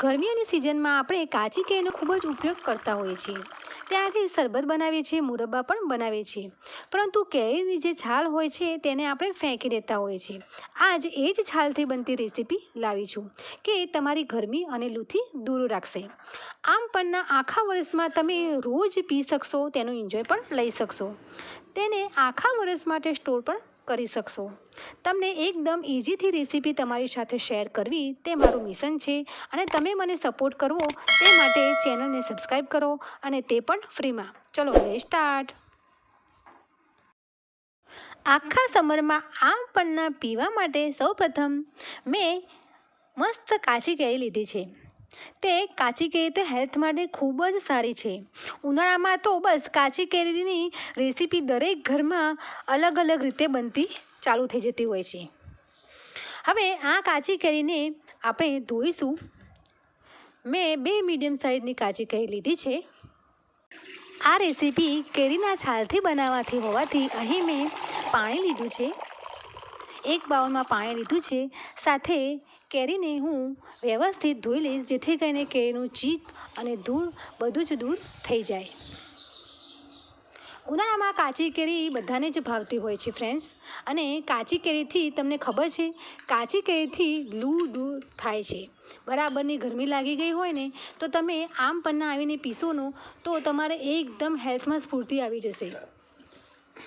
ગરમીઓની સિઝનમાં આપણે કાચી કેરીનો ખૂબ જ ઉપયોગ કરતા હોઈએ છીએ. ત્યાંથી શરબત બનાવીએ છીએ, મુરબ્બા પણ બનાવીએ છીએ. પરંતુ કેરીની જે છાલ હોય છે, તેને આપણે ફેંકી દેતા હોઈએ છીએ. આજ એ જ છાલથી બનતી રેસીપી લાવી છું કે તમારી ગરમી અને લૂથી દૂર રાખશે. આમ પણના આખા વર્ષમાં તમે રોજ પી શકશો, તેનો એન્જોય પણ લઈ શકશો. તેને આખા વર્ષ માટે સ્ટોર પણ કરી શકશો. તમને એકદમ ઇઝીથી રેસીપી તમારી સાથે શેર કરવી તે મારું મિશન છે અને તમે મને સપોર્ટ કરવો તે માટે ચેનલને સબસ્ક્રાઈબ કરો અને તે પણ ફ્રીમાં. ચલો લે સ્ટાર્ટ. આખા સમરમાં આમ પન્ના પીવા માટે સૌપ્રથમ મેં મસ્ત કાચી કેરી લીધી છે. તે કાચી કેરી તો હેલ્થ માટે ખૂબ જ સારી છે. ઉનાળામાં તો બસ કાચી કેરીની રેસીપી દરેક ઘરમાં અલગ અલગ રીતે બનતી ચાલુ થઈ જતી હોય છે. હવે આ કાચી કેરીને આપણે ધોઈશું. મેં બે મીડિયમ સાઇઝની કાચી કેરી લીધી છે. આ રેસીપી કેરીના છાલથી બનાવવાથી હોવાથી અહીં મેં પાણી લીધું છે. એક બાઉલમાં પાણી લીધું છે. સાથે કેરીને હું વ્યવસ્થિત ધોઈ લઈશ, જેથી કરીને કેરીનું ચીક અને ધૂળ બધું જ દૂર થઈ જાય. ઉનાળામાં કાચી કેરી બધાને જ ભાવતી હોય છે ફ્રેન્ડ્સ અને કાચી કેરીથી તમને ખબર છે, કાચી કેરીથી લૂ દૂર થાય છે. બરાબરની ગરમી લાગી ગઈ હોય ને, તો તમે આમ પન્ના આવીને પીસોનો તો તમારે એકદમ હેલ્થમાં સ્ફૂર્તિ આવી જશે.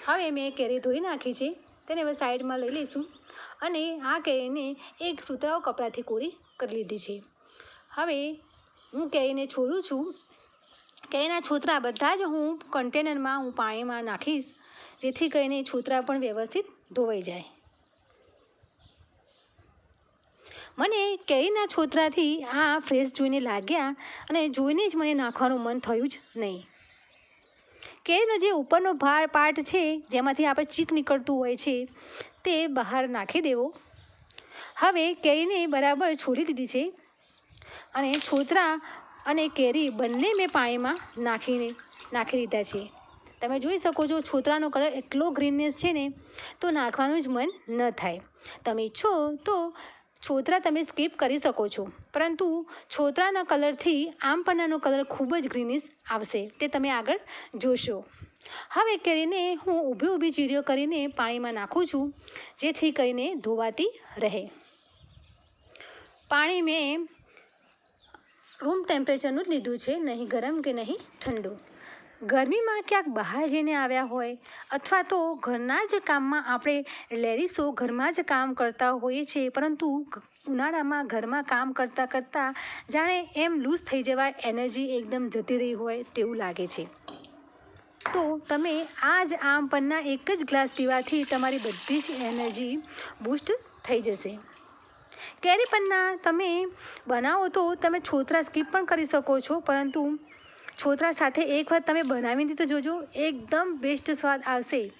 હવે મેં કેરી ધોઈ નાખી છે. તેને હવે સાઈડમાં લઈ લઈશું અને આ કેરીને એક સુતરાઉ કપડાથી કોરી કરી લીધી છે. હવે હું કેરીને છોડું છું કેરીના છોતરા બધા જ હું કન્ટેનરમાં હું પાણીમાં નાખીશ, જેથી કરીને છોતરા પણ વ્યવસ્થિત ધોવાઈ જાય. મને કેરીના છોતરાથી આ ફ્રેશ જોઈને લાગ્યા અને જોઈને જ મને નાખવાનું મન થયું જ નહીં. કેરીનો જે ઉપરનો ભાર પાર્ટ છે, જેમાંથી આપણે ચીક નીકળતું હોય છે, તે બહાર નાખી દેવો. હવે કેરીને બરાબર છોડી દીધી છે અને છોતરા અને કેરી બંને મેં પાણીમાં નાખીને, નાખી દીધા છે. તમે જોઈ શકો છો છોતરાનો કલર એટલો ગ્રીનનેસ છે ને, તો નાખવાનું જ મન ન થાય. તમે ઈચ્છો તો છોતરા તમે સ્કીપ કરી શકો છો. પરંતુ છોતરાના કલરથી આમ પન્નાનો કલર ખૂબ જ ગ્રીનિશ આવશે. તે તમે આગળ જોશો. હવે કેરીને હું ઊભી ઊભી ચીરીઓ કરીને પાણીમાં નાખું છું, જેથી કરીને ધોવાતી રહે. પાણી મેં રૂમ ટેમ્પરેચરનું જ લીધું છે, નહીં ગરમ કે નહીં ઠંડુ. ગરમીમાં ક્યાંક બહાર જઈને આવ્યા હોય અથવા તો ઘરના જ કામમાં આપણે લેડીસો ઘરમાં જ કામ કરતા હોઈએ છીએ, પરંતુ ઉનાળામાં ઘરમાં કામ કરતાં કરતાં જાણે એમ લૂઝ થઈ જવાય, એનર્જી એકદમ જતી રહી હોય તેવું લાગે છે. તો તમે આ જ આમ પરના એક જ ગ્લાસ પીવાથી તમારી બધી જ એનર્જી બૂસ્ટ થઈ જશે. કેરી પન્ના તમે બનાવો તો તમે છોતરા સ્કીપ પણ કરી શકો છો, પરંતુ છોતરા સાથે એક વાર તમે બનાવીને તો જોજો, એકદમ બેસ્ટ સ્વાદ આવશે.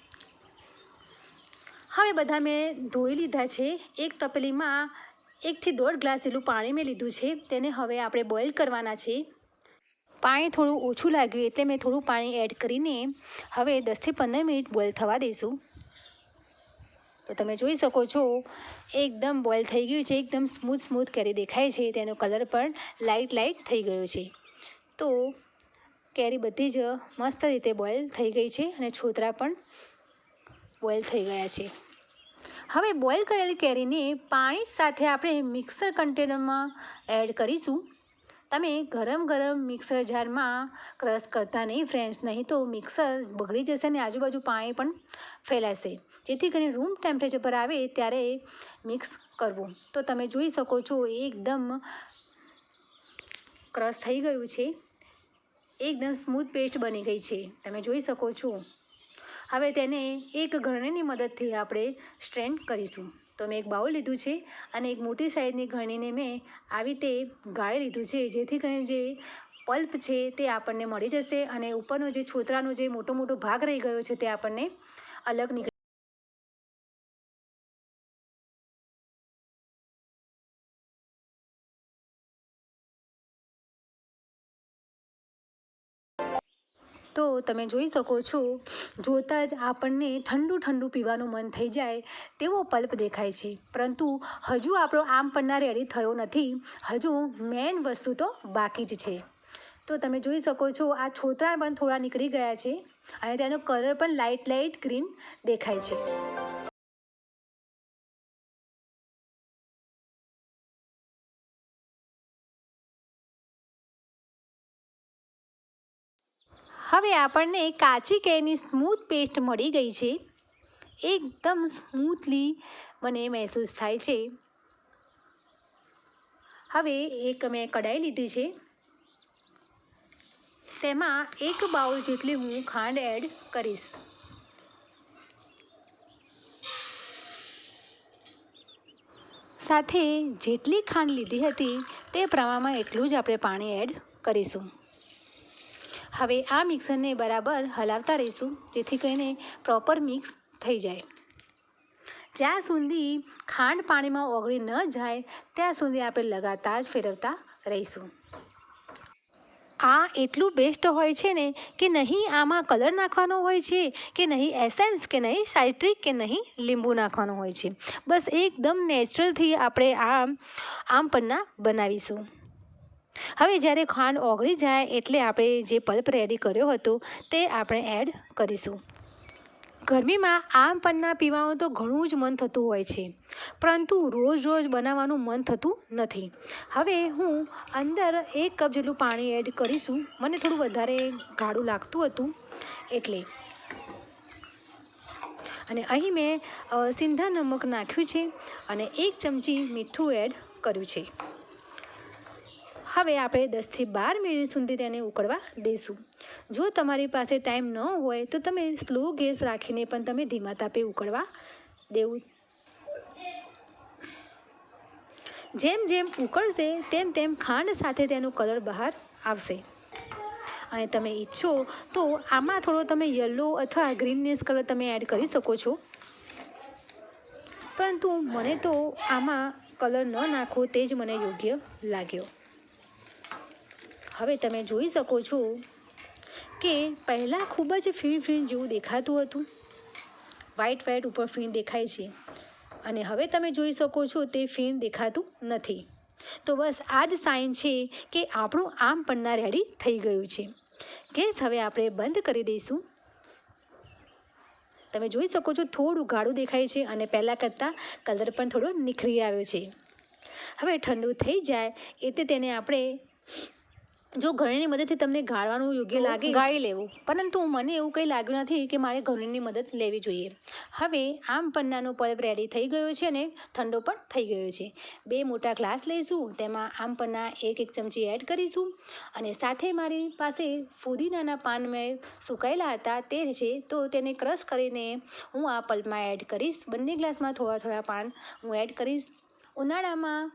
હવે બધા મેં ધોઈ લીધા છે. એક તપેલીમાં એકથી દોઢ ગ્લાસ જેટલું પાણી મેં લીધું છે. તેને હવે આપણે બોઇલ કરવાના છે. પાણી થોડું ઓછું લાગ્યું એટલે મેં થોડું પાણી એડ કરીને હવે દસથી પંદર મિનિટ બોઇલ થવા દઈશું. તો તમે જોઈ શકો છો, એકદમ બોઇલ થઈ ગયું છે. એકદમ સ્મૂથ સ્મૂથ કરી દેખાય છે. તેનો કલર પણ લાઇટ લાઇટ થઈ ગયો છે. તો કેરી બધી જ મસ્ત રીતે બોઇલ થઈ ગઈ છે અને છોતરા પણ બોઇલ થઈ ગયા છે. હવે બોઇલ કરેલી કેરીને પાણી સાથે આપણે મિક્સર કન્ટેનરમાં એડ કરીશું. તમે ગરમ ગરમ મિક્સર જારમાં ક્રશ કરતા નહીં ફ્રેન્ડ્સ નહીં તો મિક્સર બગડી જશે અને આજુબાજુ પાણી પણ ફેલાશે. જેથી કરીને રૂમ ટેમ્પરેચર પર આવે ત્યારે મિક્સ કરવું. તો તમે જોઈ શકો છો એકદમ ક્રશ થઈ ગયું છે. એકદમ સ્મૂથ પેસ્ટ બની ગઈ છે. તમે જોઈ શકો છો. હવે તેને એક ઘરણીની મદદથી આપણે સ્ટ્રેન કરીશું. તો મેં એક બાઉલ લીધું છે અને એક મોટી સાઈઝની ઘરણીને મેં આવી રીતે ગાળી લીધું છે. જેથી કરીને જે પલ્પ છે તે આપણને મળી જશે અને ઉપરનો જે છોતરાનો જે મોટો મોટો ભાગ રહી ગયો છે તે આપણને અલગ નીકળી તો તમે જોઈ શકો છો, જોતાં જ આપણને ઠંડુ ઠંડુ પીવાનું મન થઈ જાય તેવો પલ્પ દેખાય છે. પરંતુ હજુ આપણો આમ પન્ના રેડી થયો નથી, હજુ મેઇન વસ્તુ તો બાકી જ છે. તો તમે જોઈ શકો છો, આ છોતરા પણ થોડા નીકળી ગયા છે અને તેનો કલર પણ લાઇટ લાઇટ ગ્રીન દેખાય છે. હવે આપણને કાચી કેરીની સ્મૂથ પેસ્ટ મળી ગઈ છે. એકદમ સ્મૂથલી મને મહેસૂસ થાય છે. હવે એક મેં કઢાઈ લીધી છે. તેમાં એક બાઉલ જેટલી હું ખાંડ એડ કરીશ. સાથે જેટલી ખાંડ લીધી હતી તે પ્રમાણમાં એટલું જ આપણે પાણી એડ કરીશું. હવે આ મિક્સરને બરાબર હલાવતા રહીશું, જેથી કરીને પ્રોપર મિક્સ થઈ જાય. જ્યાં સુધી ખાંડ પાણીમાં ઓગળી ન જાય, ત્યાં સુધી આપણે લગાતાર જ ફેરવતા રહીશું. આ એટલું બેસ્ટ હોય છે ને કે નહીં આમાં કલર નાખવાનો હોય છે, કે નહીં એસેન્સ કે નહીં સાઇટ્રિક કે નહીં લીંબુ નાખવાનું હોય છે. બસ એકદમ નેચરલથી આપણે આમ આમ પન્ના બનાવીશું. હવે જ્યારે ખાંડ ઓગળી જાય એટલે આપણે જે પલ્પ રેડી કર્યો હતો તે આપણે એડ કરીશું. ગરમીમાં આમ પન્ના પીવાનું તો ઘણું જ મન થતું હોય છે, પરંતુ રોજ રોજ બનાવવાનું મન થતું નથી. હવે હું અંદર એક કપ જેટલું પાણી એડ કરીશું. મને થોડું વધારે ગાઢું લાગતું હતું એટલે. અને અહીં મેં સિંધા નમક નાખ્યું છે અને એક ચમચી મીઠું એડ કર્યું છે. હવે આપણે દસથી બાર મિનિટ સુધી તેને ઉકળવા દઈશું. જો તમારી પાસે ટાઈમ ન હોય તો તમે સ્લો ગેસ રાખીને પણ તમે ધીમા તાપે ઉકળવા દેવું. જેમ જેમ ઉકળશે તેમ તેમ ખાંડ સાથે તેનો કલર બહાર આવશે. અને તમે ઈચ્છો તો આમાં થોડો તમે યલો અથવા ગ્રીનનેસ કલર તમે એડ કરી શકો છો. પરંતુ મને તો આમાં કલર ન નાખવો તે જ મને યોગ્ય લાગ્યો. હવે તમે જોઈ શકો છો કે પહેલાં ખૂબ જ ફીણ ફીણ જેવું દેખાતું હતું. વ્હાઈટ વ્હાઈટ ઉપર ફીણ દેખાય છે. અને હવે તમે જોઈ શકો છો તે ફીણ દેખાતું નથી. તો બસ આ જ સાઇન છે કે આપણું આમ પન્ના રેડી થઈ ગયું છે. ગેસ હવે આપણે બંધ કરી દઈશું. તમે જોઈ શકો છો થોડું ગાળું દેખાય છે અને પહેલાં કરતાં કલર પણ થોડો નીખરી આવ્યો છે. હવે ઠંડુ થઈ જાય એટલે તેને આપણે જો ઘણીની મદદથી તમને ગાળવાનું યોગ્ય લાગે ગાળી લેવું. પરંતુ મને એવું કંઈ લાગ્યું નથી કે મારે ઘરેણીની મદદ લેવી જોઈએ. હવે આમ પન્નાનો પલ્પ રેડી થઈ ગયો છે અને ઠંડો પણ થઈ ગયો છે. બે મોટા ગ્લાસ લઈશું તેમાં આમ પન્ના એક એક ચમચી એડ કરીશું અને સાથે મારી પાસે ફુદીનાના પાન મેં સુકાયેલા હતા તે છે તો તેને ક્રશ કરીને હું આ પલ્પમાં એડ કરીશ. બંને ગ્લાસમાં થોડા થોડા પાન હું એડ કરીશ. ઉનાળામાં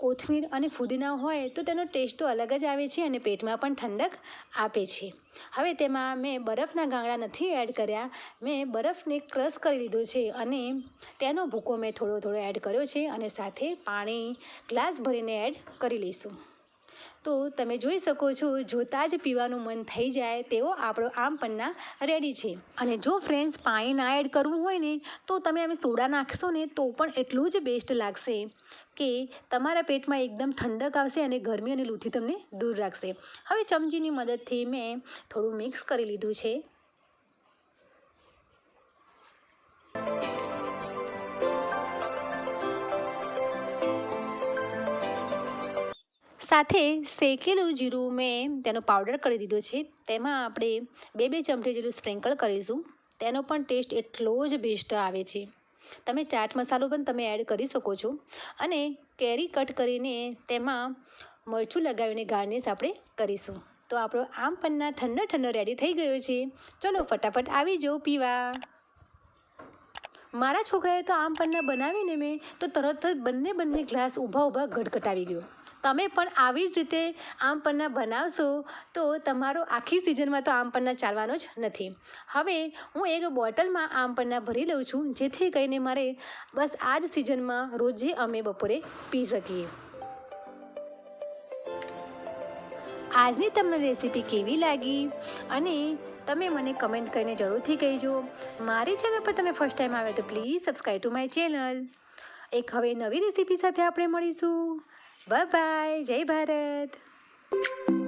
કોથમીર અને ફુદીના હોય તો તેનો ટેસ્ટ તો અલગ જ આવે છે અને પેટમાં પણ ઠંડક આપે છે. હવે તેમાં મેં બરફના ગાંગડા નથી એડ કર્યા. મેં બરફને ક્રશ કરી લીધો છે અને તેનો ભૂકો મેં થોડો થોડો એડ કર્યો છે અને સાથે પાણી ગ્લાસ ભરીને એડ કરી લઈશું. તો તમે જોઈ શકો છો, જોતાં જ પીવાનું મન થઈ જાય તેવો આપણો આમ પન્ના રેડી છે. અને જો ફ્રેન્ડ્સ પાણી ના એડ કરવું હોય ને, તો તમે અમે સોડા નાખશો ને, તો પણ એટલું જ બેસ્ટ લાગશે કે તમારા પેટમાં એકદમ ઠંડક આવશે અને ગરમી અને લૂથી તમને દૂર રાખશે. હવે ચમચીની મદદથી મેં થોડું મિક્સ કરી લીધું છે. સાથે શેકેલું જીરું મેં તેનો પાવડર કરી દીધો છે. તેમાં આપણે બે બે ચમચી જેટલું સ્પ્રિંકલ કરીશું. તેનો પણ ટેસ્ટ એટલો જ બેસ્ટ આવે છે. તમે ચાટ મસાલો પણ તમે એડ કરી શકો છો. અને કેરી કટ કરીને તેમાં મરચું લગાવીને ગાર્નિશ આપણે કરીશું. તો આપણો આમ પન્ના ઠંડો ઠંડો રેડી થઈ ગયો છે. ચલો ફટાફટ આવી જાઓ પીવા. મારા છોકરાએ તો આમ પન્ના બનાવીને મેં તો તરત જ બંને બંને ગ્લાસ ઊભા ઊભા ગટગટાવી ગયો. તમે પણ આવી જ રીતે આમ પન્ના બનાવશો, તો તમારો આખી સિઝનમાં તો આમ પન્ના ચાલવાનો જ નથી. હવે હું એક બોટલમાં આમ પન્ના ભરી લઉં છું, જેથી કરીને મારે બસ આ જ સિઝનમાં રોજે અમે બપોરે પી શકીએ. આજની તમને રેસીપી કેવી લાગી? અને તમે મને કમેન્ટ કરીને જરૂરથી કહેજો. મારી ચેનલ પર તમે ફર્સ્ટ ટાઈમ આવે તો please subscribe to my channel એક હવે નવી રેસીપી સાથે આપણે મળીશું. બાય જય ભારત